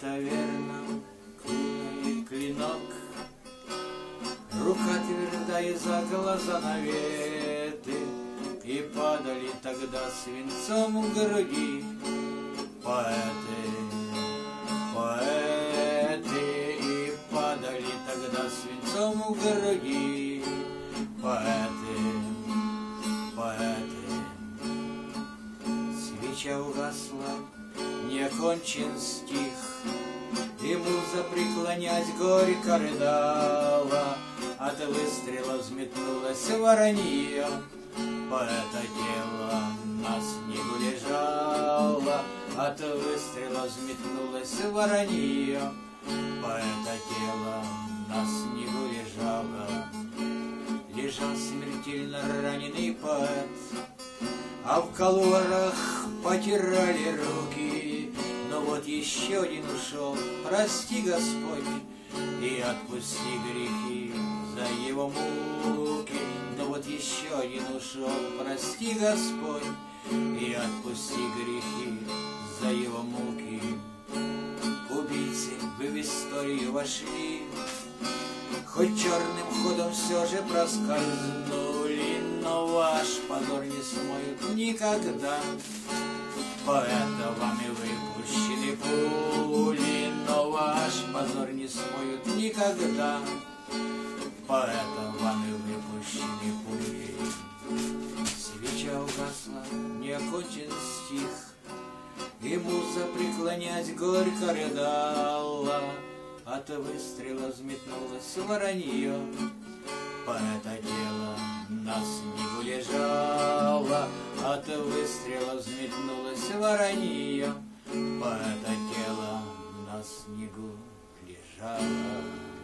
таверна, куный клинок. Рука твердая за глаза наветы, И падали тогда свинцом в груди поэты, поэты, И падали тогда свинцом в груди поэты. Свеча угасла, не окончен стих, И муза преклонять горько рыдала, От выстрела взметнулась воронье, Поэта тело на снегу лежало, От выстрела взметнулась воронье, Поэта тело на снегу лежало. Лежал смертельно раненый поэт, а в колорах потирали руки. Но вот еще один ушел, прости, Господь, И отпусти грехи за его муки. Но вот еще один ушел, прости, Господь, И отпусти грехи за его муки. Убийцы, вы в историю вошли, Хоть черным ходом все же проскользнули, Но ваш позор смоют никогда. Поэта вами выпущены пули, Но ваш позор не смоют никогда. Поэта вами выпущены пули. Свеча угасла, не окончен стих, И муза преклонять горько рыдала. От выстрела взметнулось воронье, Поэта тело на взметнулось воронье, Поэта тело на снегу лежало.